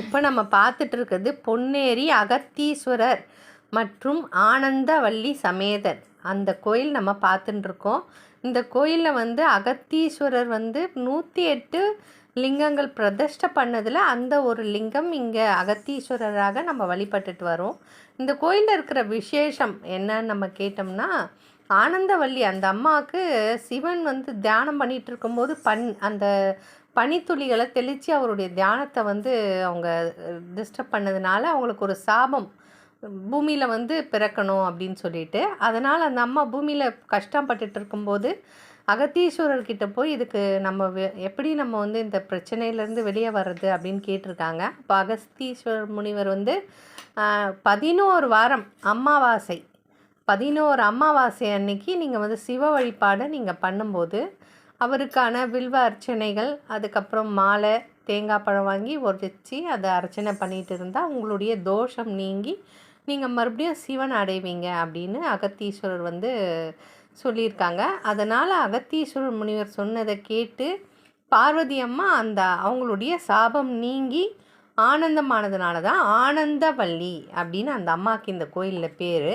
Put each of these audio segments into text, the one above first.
இப்போ நம்ம பார்த்துட்டு இருக்கிறது பொன்னேரி அகத்தீஸ்வரர் மற்றும் ஆனந்தவள்ளி சமேதர். அந்த கோயில் நம்ம பார்த்துட்டுருக்கோம் இந்த கோயிலில் வந்து அகத்தீஸ்வரர் வந்து நூற்றி எட்டு லிங்கங்கள் பிரதிஷ்டை பண்ணதில் அந்த ஒரு லிங்கம் இங்கே அகத்தீஸ்வரராக நம்ம வழிபட்டுட்டு வரோம். இந்த கோயிலில் இருக்கிற விசேஷம் என்னன்னு நம்ம கேட்டோம்னா ஆனந்தவள்ளி அந்த அம்மாவுக்கு சிவன் வந்து தியானம் பண்ணிகிட்டு இருக்கும்போது பண் அந்த பனித்துளிகளை தெளித்து அவருடைய தியானத்தை வந்து அவங்க டிஸ்டர்ப் பண்ணதுனால அவங்களுக்கு ஒரு சாபம் பூமியில் வந்து பிறக்கணும் அப்படின்னு சொல்லிட்டு. அதனால் அந்த அம்மா பூமியில் கஷ்டப்பட்டுட்டு இருக்கும்போது அகத்தீஸ்வரர்கிட்ட போய் இதுக்கு நம்ம எப்படி நம்ம வந்து இந்த பிரச்சனையிலேருந்து வெளியே வர்றது அப்படின்னு கேட்டிருக்காங்க. அப்போ அகஸ்தீஸ்வரர் முனிவர் வந்து பதினோரு வாரம் அமாவாசை பதினோரு அமாவாசை அன்னைக்கு நீங்கள் வந்து சிவ வழிபாடை நீங்கள் பண்ணும்போது அவருக்கான வில்வ அர்ச்சனைகள் அதுக்கப்புறம் மாலை தேங்காய் பழம் வாங்கி உரைச்சி அதை அர்ச்சனை பண்ணிகிட்டு இருந்தால் உங்களுடைய தோஷம் நீங்கி நீங்கள் மறுபடியும் சிவன் அடைவீங்க அப்படின்னு அகத்தீஸ்வரர் வந்து சொல்லியிருக்காங்க. அதனால் அகத்தீஸ்வரர் முனிவர் சொன்னதை கேட்டு பார்வதி அம்மா அந்த அவங்களுடைய சாபம் நீங்கி ஆனந்தமானதுனால தான் ஆனந்தவள்ளி அப்படின்னு அந்த அம்மாவுக்கு இந்த கோயிலில் பேர்.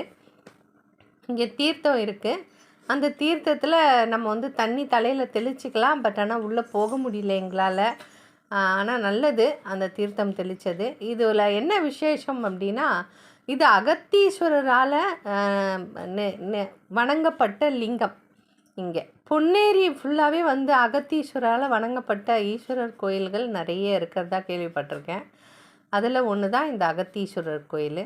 இங்கே தீர்த்தம் இருக்குது அந்த தீர்த்தத்தில் நம்ம வந்து தண்ணி தலையில் தெளிச்சிக்கலாம் பட் ஆனால் உள்ளே போக முடியல எங்களால். ஆனால் நல்லது அந்த தீர்த்தம் தெளித்தது இதில் என்ன விசேஷம் அப்படின்னா இது அகத்தீஸ்வரரால் வணங்கப்பட்ட லிங்கம் இங்கே. பொன்னேரி ஃபுல்லாகவே வந்து அகத்தீஸ்வரால் வணங்கப்பட்ட ஈஸ்வரர் கோயில்கள் நிறைய இருக்கிறதா கேள்விப்பட்டிருக்கேன். அதில் ஒன்று தான் இந்த அகத்தீஸ்வரர் கோயில்.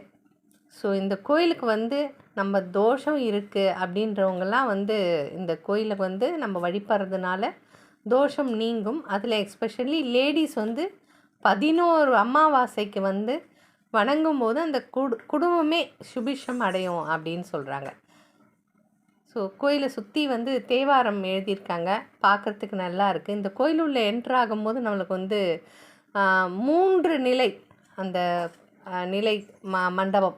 ஸோ இந்த கோயிலுக்கு வந்து நம்ம தோஷம் இருக்குது அப்படின்றவங்கெல்லாம் வந்து இந்த கோயிலுக்கு வந்து நம்ம வழிபடுறதுனால தோஷம் நீங்கும். அதில் எஸ்பெஷலி லேடிஸ் வந்து பதினோரு அமாவாசைக்கு வந்து வணங்கும் போது அந்த குடு குடும்பமே சுபிஷம் அடையும் அப்படின்னு சொல்கிறாங்க ஸோ கோயிலை சுற்றி வந்து தேவாரம் எழுதியிருக்காங்க. பார்க்குறதுக்கு நல்லா இருக்குது இந்த கோயில் உள்ள என்ட்ரு ஆகும்போது நம்மளுக்கு வந்து மூன்று நிலை அந்த நிலை ம மண்டபம்.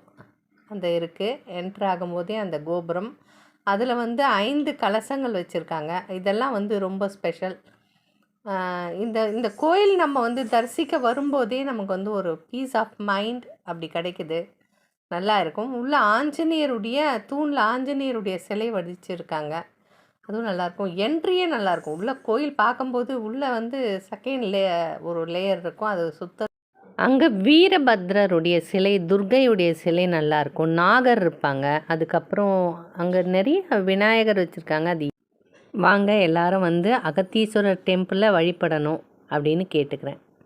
அந்த இருக்குது என்ட்ரு ஆகும்போதே அந்த கோபுரம். அதில் வந்து ஐந்து கலசங்கள் வச்சுருக்காங்க. இதெல்லாம் வந்து ரொம்ப ஸ்பெஷல் இந்த இந்த கோயில் நம்ம வந்து தரிசிக்க வரும்போதே நமக்கு வந்து ஒரு பீஸ் ஆஃப் மைண்ட் அப்படி கிடைக்குது. நல்லா இருக்கும். உள்ள ஆஞ்சநேயருடைய தூணில் ஆஞ்சநேயருடைய சிலை வடிச்சிருக்காங்க. அதுவும் நல்லாயிருக்கும் என்ட்ரியே நல்லாயிருக்கும் உள்ள கோயில் பார்க்கும்போது உள்ளே வந்து செகண்ட் லே ஒரு லேயர் இருக்கும். அது சுத்த அங்கே வீரபத்ரருடைய சிலை துர்கையுடைய சிலை நல்லாயிருக்கும் நாகர் இருப்பாங்க. அதுக்கப்புறம் அங்கே நிறைய விநாயகர் வச்சுருக்காங்க. அது வாங்க எல்லாரும் வந்து அகத்தீஸ்வரர் டெம்பிளில் வழிபடணும் அப்படின்னு கேட்டுக்கிறேன்.